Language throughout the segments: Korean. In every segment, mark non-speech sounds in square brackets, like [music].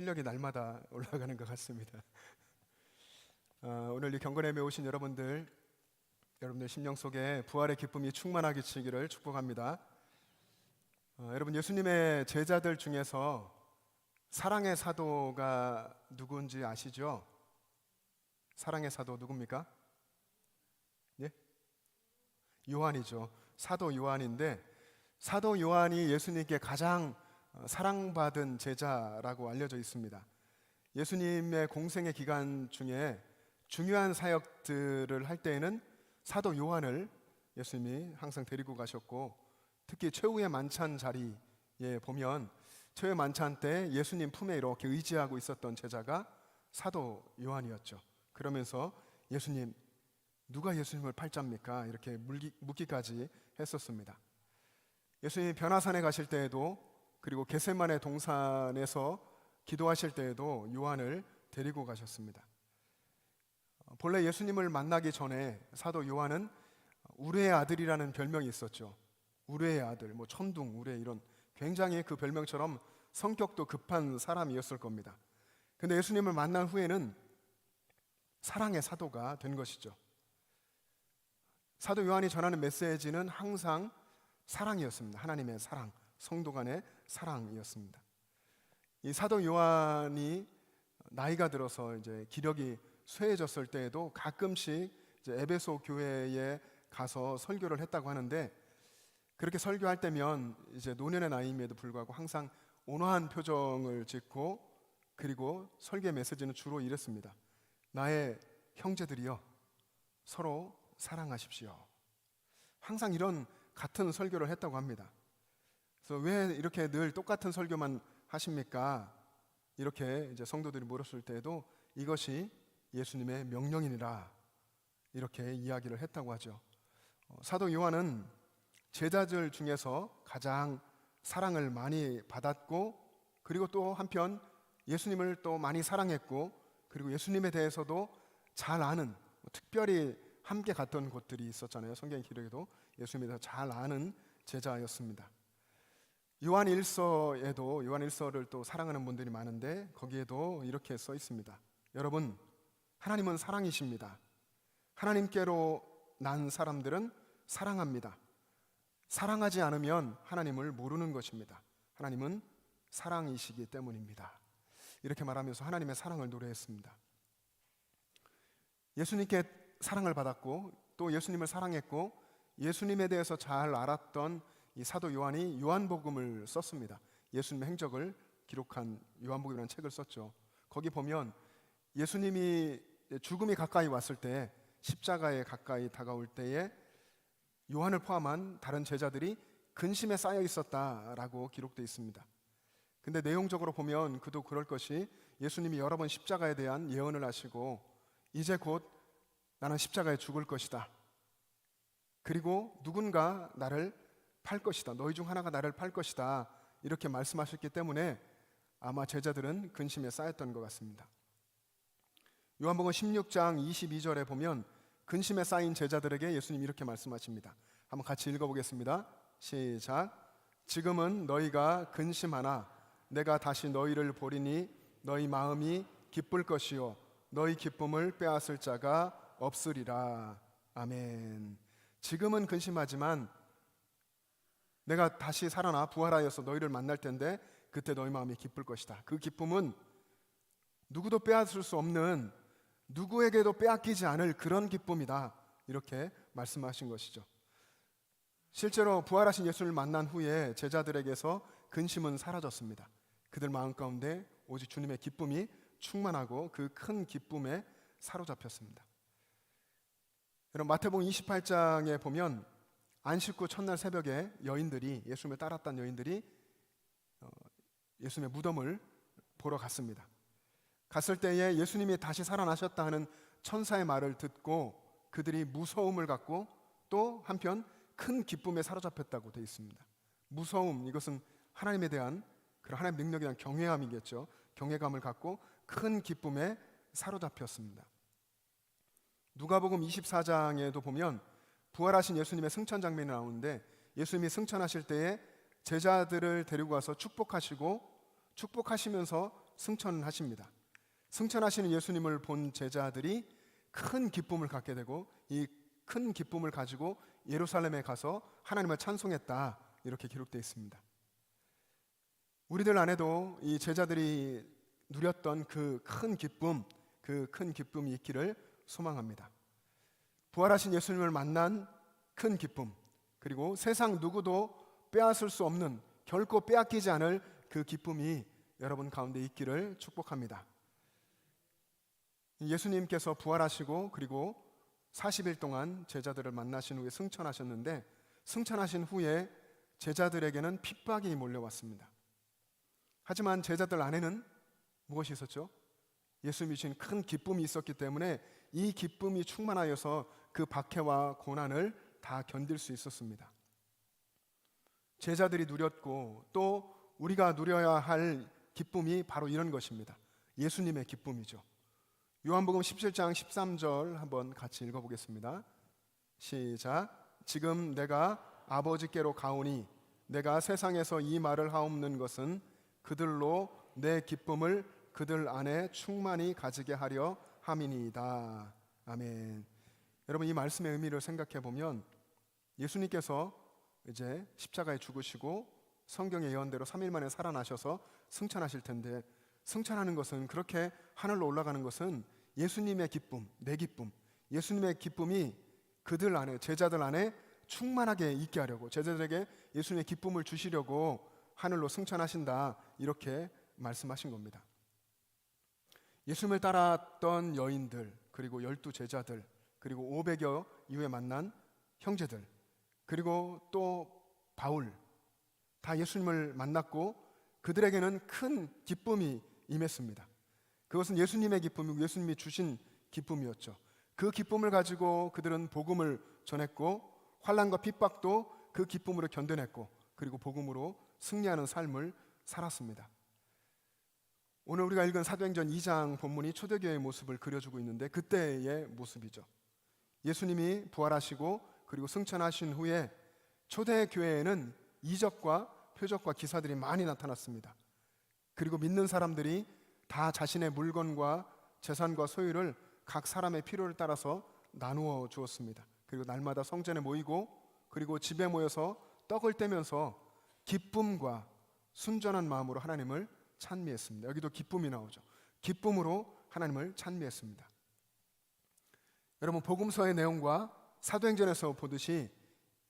실력이 날마다 [laughs] 올라가는 것 같습니다. 어, 오늘 이 경건함에 오신 여러분들, 여러분들 심령 속에 부활의 기쁨이 충만하게 치기를 축복합니다. 어, 여러분 예수님의 제자들 중에서 사랑의 사도가 누구인지 아시죠? 사랑의 사도 누굽니까? 예? 요한이죠. 사도 요한인데 사도 요한이 예수님께 가장 어, 사랑받은 제자라고 알려져 있습니다. 예수님의 공생의 기간 중에 중요한 사역들을 할 때에는 사도 요한을 예수님이 항상 데리고 가셨고 특히 최후의 만찬 자리에 보면 최후의 만찬 때 예수님 품에 이렇게 의지하고 있었던 제자가 사도 요한이었죠. 그러면서 예수님 누가 예수님을 팔자입니까? 이렇게 묻기까지 했었습니다. 예수님이 변화산에 가실 때에도 그리고 겟세만의 동산에서 기도하실 때에도 요한을 데리고 가셨습니다. 어, 본래 예수님을 만나기 전에 사도 요한은 우레의 아들이라는 별명이 있었죠. 우레의 아들, 뭐 천둥, 우레 이런 굉장히 그 별명처럼 성격도 급한 사람이었을 겁니다. 근데 예수님을 만난 후에는 사랑의 사도가 된 것이죠. 사도 요한이 전하는 메시지는 항상 사랑이었습니다. 하나님의 사랑, 성도 간의 사랑이었습니다. 이 사도 요한이 나이가 들어서 이제 기력이 쇠해졌을 때에도 가끔씩 에베소 교회에 가서 설교를 했다고 하는데 그렇게 설교할 때면 이제 노년의 나이임에도 불구하고 항상 온화한 표정을 짓고 그리고 설교 메시지는 주로 이랬습니다. 나의 형제들이여 서로 사랑하십시오. 항상 이런 같은 설교를 했다고 합니다. 그래서 왜 이렇게 늘 똑같은 설교만 하십니까? 이렇게 이제 성도들이 물었을 때에도 이것이 예수님의 명령이니라 이렇게 이야기를 했다고 하죠. 어, 사도 요한은 제자들 중에서 가장 사랑을 많이 받았고 그리고 또 한편 예수님을 또 많이 사랑했고 그리고 예수님에 대해서도 잘 아는 뭐 특별히 함께 갔던 곳들이 있었잖아요. 성경 기록에도 예수님에 대해서 잘 아는 제자였습니다. 요한 1서에도 요한 1서를 또 사랑하는 분들이 많은데 거기에도 이렇게 써 있습니다. 여러분, 하나님은 사랑이십니다. 하나님께로 난 사람들은 사랑합니다. 사랑하지 않으면 하나님을 모르는 것입니다. 하나님은 사랑이시기 때문입니다. 이렇게 말하면서 하나님의 사랑을 노래했습니다. 예수님께 사랑을 받았고 또 예수님을 사랑했고 예수님에 대해서 잘 알았던 이 사도 요한이 요한복음을 썼습니다. 예수님의 행적을 기록한 요한복음이라는 책을 썼죠. 거기 보면 예수님이 죽음이 가까이 왔을 때 십자가에 가까이 다가올 때에 요한을 포함한 다른 제자들이 근심에 쌓여 있었다라고 기록되어 있습니다. 근데 내용적으로 보면 그도 그럴 것이 예수님이 여러 번 십자가에 대한 예언을 하시고 이제 곧 나는 십자가에 죽을 것이다. 그리고 누군가 나를 팔 것이다. 너희 중 하나가 나를 팔 것이다. 이렇게 말씀하셨기 때문에 아마 제자들은 근심에 쌓였던 것 같습니다. 요한복음 16장 22절에 보면 근심에 쌓인 제자들에게 예수님 이렇게 말씀하십니다. 한번 같이 읽어보겠습니다. 시작. 지금은 너희가 근심하나 내가 다시 너희를 보리니 너희 마음이 기쁠 것이요 너희 기쁨을 빼앗을 자가 없으리라. 아멘. 지금은 근심하지만 내가 다시 살아나 부활하여서 너희를 만날 텐데 그때 너희 마음이 기쁠 것이다. 그 기쁨은 누구도 빼앗을 수 없는 누구에게도 빼앗기지 않을 그런 기쁨이다. 이렇게 말씀하신 것이죠. 실제로 부활하신 예수를 만난 후에 제자들에게서 근심은 사라졌습니다. 그들 마음 가운데 오직 주님의 기쁨이 충만하고 그 큰 기쁨에 사로잡혔습니다. 여러분 마태복음 28장에 보면 안식 후 첫날 새벽에 여인들이 예수님을 따랐던 여인들이 어, 예수님의 무덤을 보러 갔습니다. 갔을 때에 예수님이 다시 살아나셨다 하는 천사의 말을 듣고 그들이 무서움을 갖고 또 한편 큰 기쁨에 사로잡혔다고 되어 있습니다. 무서움 이것은 하나님에 대한 그런 하나님 능력에 대한 경외함이겠죠. 경외감을 갖고 큰 기쁨에 사로잡혔습니다. 누가복음 24장에도 보면 부활하신 예수님의 승천 장면이 나오는데 예수님이 승천하실 때에 제자들을 데리고 가서 축복하시고 축복하시면서 승천하십니다. 승천하시는 예수님을 본 제자들이 큰 기쁨을 갖게 되고 이 큰 기쁨을 가지고 예루살렘에 가서 하나님을 찬송했다 이렇게 기록되어 있습니다. 우리들 안에도 이 제자들이 누렸던 그 큰 기쁨, 그 큰 기쁨이 있기를 소망합니다. 부활하신 예수님을 만난 큰 기쁨, 그리고 세상 누구도 빼앗을 수 없는 결코 빼앗기지 않을 그 기쁨이 여러분 가운데 있기를 축복합니다. 예수님께서 부활하시고 그리고 40일 동안 제자들을 만나신 후에 승천하셨는데 승천하신 후에 제자들에게는 핍박이 몰려왔습니다. 하지만 제자들 안에는 무엇이 있었죠? 예수님이 주신 큰 기쁨이 있었기 때문에 이 기쁨이 충만하여서 그 박해와 고난을 다 견딜 수 있었습니다. 제자들이 누렸고 또 우리가 누려야 할 기쁨이 바로 이런 것입니다. 예수님의 기쁨이죠. 요한복음 17장 13절 한번 같이 읽어보겠습니다. 시작. 지금 내가 아버지께로 가오니 내가 세상에서 이 말을 하옵는 것은 그들로 내 기쁨을 그들 안에 충만히 가지게 하려 함이니이다. 아멘. 여러분 이 말씀의 의미를 생각해 보면 예수님께서 이제 십자가에 죽으시고 성경의 예언대로 3일 만에 살아나셔서 승천하실 텐데 승천하는 것은 그렇게 하늘로 올라가는 것은 예수님의 기쁨, 내 기쁨, 예수님의 기쁨이 그들 안에 제자들 안에 충만하게 있게 하려고 제자들에게 예수님의 기쁨을 주시려고 하늘로 승천하신다 이렇게 말씀하신 겁니다. 예수님을 따랐던 여인들 그리고 열두 제자들 그리고 500여 이후에 만난 형제들 그리고 또 바울 다 예수님을 만났고 그들에게는 큰 기쁨이 임했습니다. 그것은 예수님의 기쁨이고 예수님이 주신 기쁨이었죠. 그 기쁨을 가지고 그들은 복음을 전했고 환란과 핍박도 그 기쁨으로 견뎌냈고 그리고 복음으로 승리하는 삶을 살았습니다. 오늘 우리가 읽은 사도행전 2장 본문이 초대교회의 모습을 그려주고 있는데 그때의 모습이죠. 예수님이 부활하시고 그리고 승천하신 후에 초대 교회에는 이적과 표적과 기사들이 많이 나타났습니다. 그리고 믿는 사람들이 다 자신의 물건과 재산과 소유를 각 사람의 필요를 따라서 나누어 주었습니다. 그리고 날마다 성전에 모이고 그리고 집에 모여서 떡을 떼면서 기쁨과 순전한 마음으로 하나님을 찬미했습니다. 여기도 기쁨이 나오죠. 기쁨으로 하나님을 찬미했습니다. 여러분 복음서의 내용과 사도행전에서 보듯이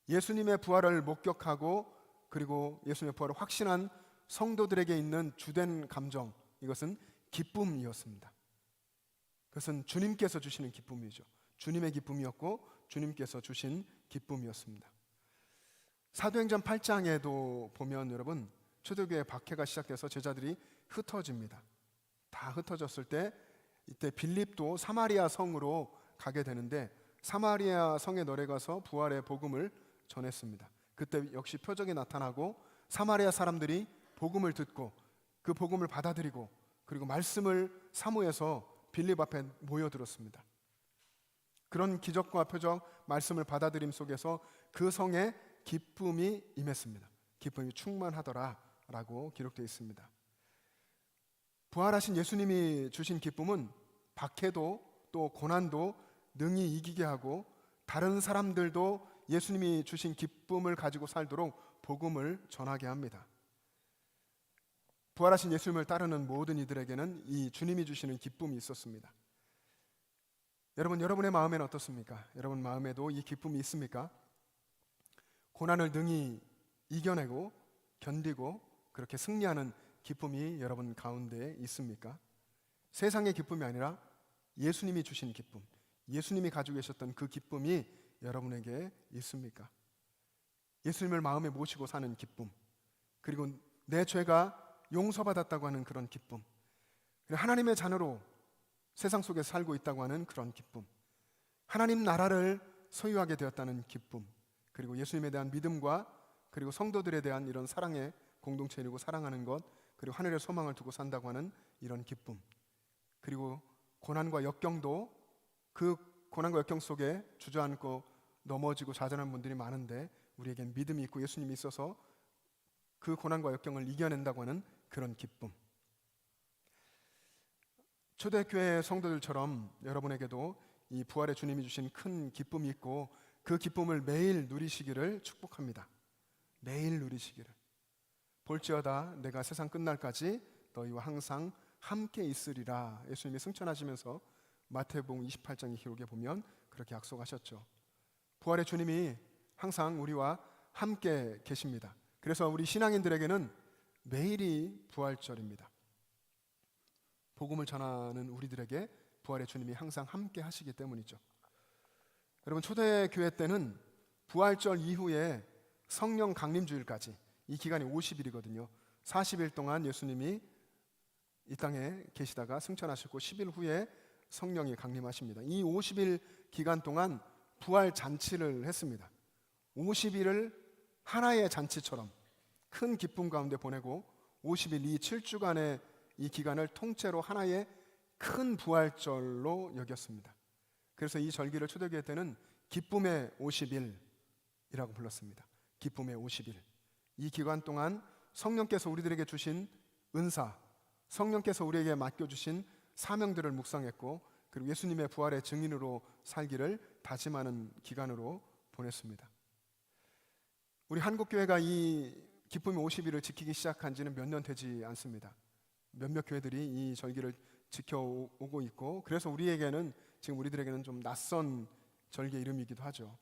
예수님의 부활을 목격하고 그리고 예수님의 부활을 확신한 성도들에게 있는 주된 감정 이것은 기쁨이었습니다. 그것은 주님께서 주시는 기쁨이죠. 주님의 기쁨이었고 주님께서 주신 기쁨이었습니다. 사도행전 8장에도 보면 여러분 초대교회 박해가 시작돼서 제자들이 흩어집니다. 다 흩어졌을 때 이때 빌립도 사마리아 성으로 가게 되는데 사마리아 성에 내려가서 부활의 복음을 전했습니다. 그때 역시 표적이 나타나고 사마리아 사람들이 복음을 듣고 그 복음을 받아들이고 그리고 말씀을 사모해서 빌립 앞에 모여들었습니다. 그런 기적과 표적 말씀을 받아들임 속에서 그 성에 기쁨이 임했습니다. 기쁨이 충만하더라라고 기록되어 있습니다. 부활하신 예수님이 주신 기쁨은 박해도 또 고난도 능히 이기게 하고 다른 사람들도 예수님이 주신 기쁨을 가지고 살도록 복음을 전하게 합니다. 부활하신 예수님을 따르는 모든 이들에게는 이 주님이 주시는 기쁨이 있었습니다. 여러분, 여러분의 마음에는 어떻습니까? 여러분 마음에도 이 기쁨이 있습니까? 고난을 능히 이겨내고 견디고 그렇게 승리하는 기쁨이 여러분 가운데 있습니까? 세상의 기쁨이 아니라 예수님이 주신 기쁨, 예수님이 가지고 계셨던 그 기쁨이 여러분에게 있습니까? 예수님을 마음에 모시고 사는 기쁨, 그리고 내 죄가 용서받았다고 하는 그런 기쁨, 하나님의 자녀로 세상 속에 살고 있다고 하는 그런 기쁨, 하나님 나라를 소유하게 되었다는 기쁨, 그리고 예수님에 대한 믿음과 그리고 성도들에 대한 이런 사랑의 공동체이고 사랑하는 것, 그리고 하늘의 소망을 두고 산다고 하는 이런 기쁨, 그리고 고난과 역경도 그 고난과 역경 속에 주저앉고 넘어지고 좌절한 분들이 많은데 우리에겐 믿음이 있고 예수님이 있어서 그 고난과 역경을 이겨낸다고 하는 그런 기쁨. 초대교회 성도들처럼 여러분에게도 이 부활의 주님이 주신 큰 기쁨이 있고 그 기쁨을 매일 누리시기를 축복합니다. 매일 누리시기를. 볼지어다 내가 세상 끝날까지 너희와 항상 함께 있으리라. 예수님이 승천하시면서 마태복음 28장 기록에 보면 그렇게 약속하셨죠. 부활의 주님이 항상 우리와 함께 계십니다. 그래서 우리 신앙인들에게는 매일이 부활절입니다. 복음을 전하는 우리들에게 부활의 주님이 항상 함께 하시기 때문이죠. 여러분 초대교회 때는 부활절 이후에 성령 강림주일까지 이 기간이 50일이거든요. 40일 동안 예수님이 이 땅에 계시다가 승천하시고 10일 후에 성령이 강림하십니다. 이 50일 기간 동안 부활 잔치를 했습니다. 50일을 하나의 잔치처럼 큰 기쁨 가운데 보내고 50일 이 7주간의 이 기간을 통째로 하나의 큰 부활절로 여겼습니다. 그래서 이 절기를 초대교회 때는 기쁨의 50일이라고 불렀습니다. 기쁨의 50일. 이 기간 동안 성령께서 우리들에게 주신 은사, 성령께서 우리에게 맡겨주신 사명들을 묵상했고, 그리고 예수님의 부활의 증인으로 살기를 다짐하는 기간으로 보냈습니다. 우리 한국교회가 이 기쁨의 50일을 지키기 시작한 지는 몇 년 되지 않습니다. 몇몇 교회들이 이 절기를 지켜오고 있고, 그래서 우리에게는 지금 우리들에게는 좀 낯선 절기 이름이기도 하죠.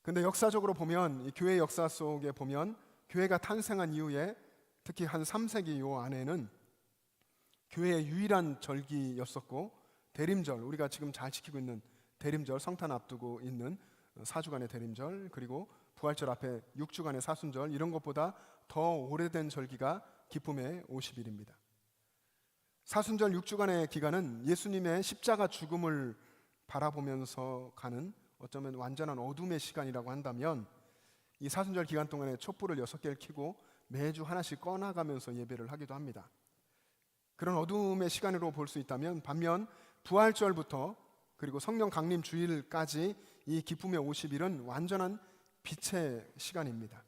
근데 역사적으로 보면 이 교회 역사 속에 보면 교회가 탄생한 이후에 특히 한 3세기 요 안에는 교회의 유일한 절기였었고 대림절 우리가 지금 잘 지키고 있는 대림절 성탄 앞두고 있는 사주간의 대림절 그리고 부활절 앞에 6주간의 사순절 이런 것보다 더 오래된 절기가 기쁨의 50일입니다. 사순절 6주간의 기간은 예수님의 십자가 죽음을 바라보면서 가는 어쩌면 완전한 어둠의 시간이라고 한다면 이 사순절 기간 동안에 촛불을 여섯 개를 켜고 매주 하나씩 꺼나가면서 예배를 하기도 합니다. 그런 어둠의 시간으로 볼 수 있다면 반면 부활절부터 그리고 성령 강림 주일까지 이 기쁨의 50일은 완전한 빛의 시간입니다.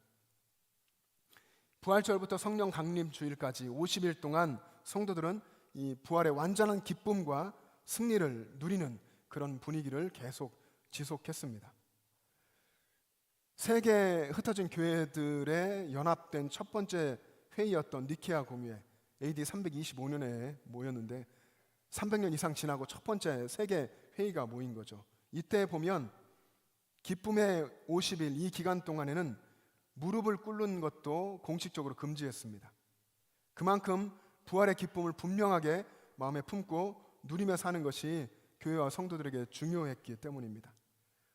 부활절부터 성령 강림 주일까지 50일 동안 성도들은 이 부활의 완전한 기쁨과 승리를 누리는 그런 분위기를 계속 지속했습니다. 세계 흩어진 교회들의 연합된 첫 번째 회의였던 니케아 공회 AD 325년에 모였는데 300년 이상 지나고 첫 번째 세계 회의가 모인 거죠. 이때 보면 기쁨의 50일 이 기간 동안에는 무릎을 꿇는 것도 공식적으로 금지했습니다. 그만큼 부활의 기쁨을 분명하게 마음에 품고 누리며 사는 것이 교회와 성도들에게 중요했기 때문입니다.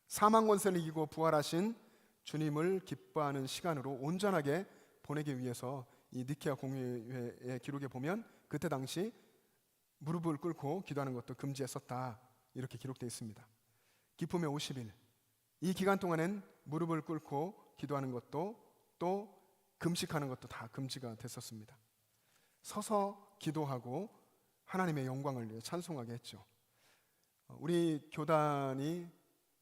사망 권세를 이기고 부활하신 주님을 기뻐하는 시간으로 온전하게 보내기 위해서 이 니케아 공회의 기록에 보면 그때 당시 무릎을 꿇고 기도하는 것도 금지했었다 이렇게 기록되어 있습니다. 기쁨의 50일 이 기간 동안엔 무릎을 꿇고 기도하는 것도 또 금식하는 것도 다 금지가 됐었습니다. 서서 기도하고 하나님의 영광을 찬송하게 했죠. 우리 교단이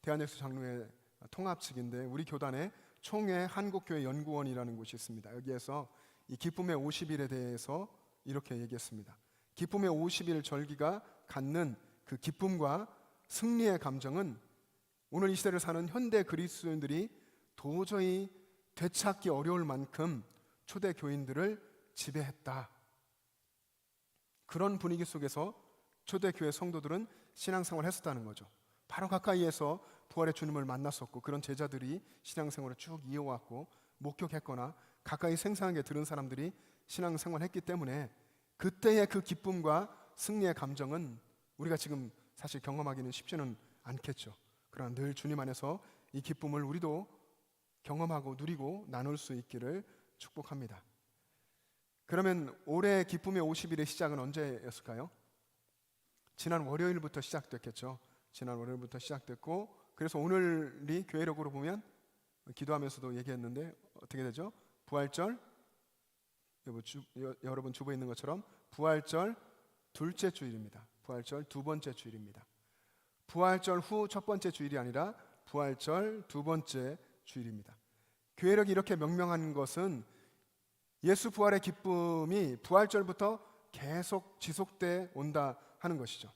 대한예수 장로회 통합 측인데 우리 교단에 총회 한국교회 연구원이라는 곳이 있습니다. 여기에서 이 기쁨의 50일에 대해서 이렇게 얘기했습니다. 기쁨의 50일 절기가 갖는 그 기쁨과 승리의 감정은 오늘 이 시대를 사는 현대 그리스도인들이 도저히 되찾기 어려울 만큼 초대 교인들을 지배했다. 그런 분위기 속에서 초대 교회 성도들은 신앙생활을 했었다는 거죠. 바로 가까이에서 부활의 주님을 만났었고 그런 제자들이 신앙생활을 쭉 이어왔고 목격했거나 가까이 생생하게 들은 사람들이 신앙생활을 했기 때문에 그때의 그 기쁨과 승리의 감정은 우리가 지금 사실 경험하기는 쉽지는 않겠죠. 그러나 늘 주님 안에서 이 기쁨을 우리도 경험하고 누리고 나눌 수 있기를 축복합니다. 그러면 올해 기쁨의 50일의 시작은 언제였을까요? 지난 월요일부터 시작됐겠죠. 지난 월요일부터 시작됐고 그래서 오늘이 교회력으로 보면 기도하면서도 얘기했는데 어떻게 되죠? 부활절 주, 여러분 주부에 있는 것처럼 부활절 둘째 주일입니다. 부활절 두 번째 주일입니다. 부활절 후 첫 번째 주일이 아니라 부활절 두 번째 주일입니다. 교회력이 이렇게 명명한 것은 예수 부활의 기쁨이 부활절부터 계속 지속돼 온다 하는 것이죠.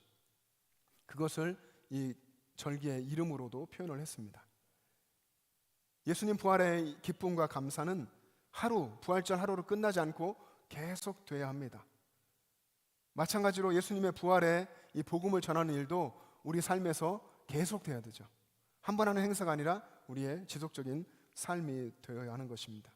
그것을 이 절기의 이름으로도 표현을 했습니다. 예수님 부활의 기쁨과 감사는 하루 부활절 하루로 끝나지 않고 계속 돼야 합니다. 마찬가지로 예수님의 부활의 이 복음을 전하는 일도 우리 삶에서 계속 돼야 되죠. 한 번 하는 행사가 아니라 우리의 지속적인 삶이 되어야 하는 것입니다.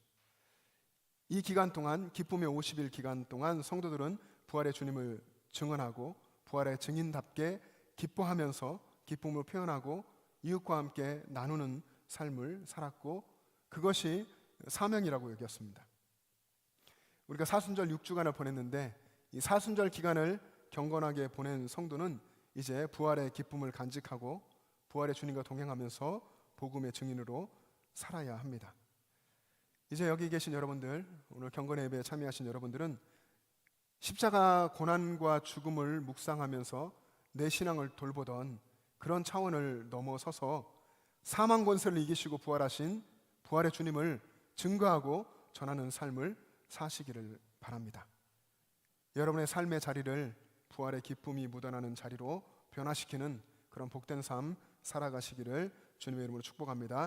이 기간 동안 기쁨의 50일 기간 동안 성도들은 부활의 주님을 증언하고 부활의 증인답게 기뻐하면서 기쁨을 표현하고 이웃과 함께 나누는 삶을 살았고 그것이 사명이라고 여겼습니다. 우리가 사순절 6주간을 보냈는데 이 사순절 기간을 경건하게 보낸 성도는 이제 부활의 기쁨을 간직하고 부활의 주님과 동행하면서 복음의 증인으로 살아야 합니다. 이제 여기 계신 여러분들, 오늘 경건의 예배에 참여하신 여러분들은 십자가 고난과 죽음을 묵상하면서 내 신앙을 돌보던 그런 차원을 넘어서서 사망 권세를 이기시고 부활하신 부활의 주님을 증거하고 전하는 삶을 사시기를 바랍니다. 여러분의 삶의 자리를 부활의 기쁨이 묻어나는 자리로 변화시키는 그런 복된 삶 살아가시기를 주님의 이름으로 축복합니다.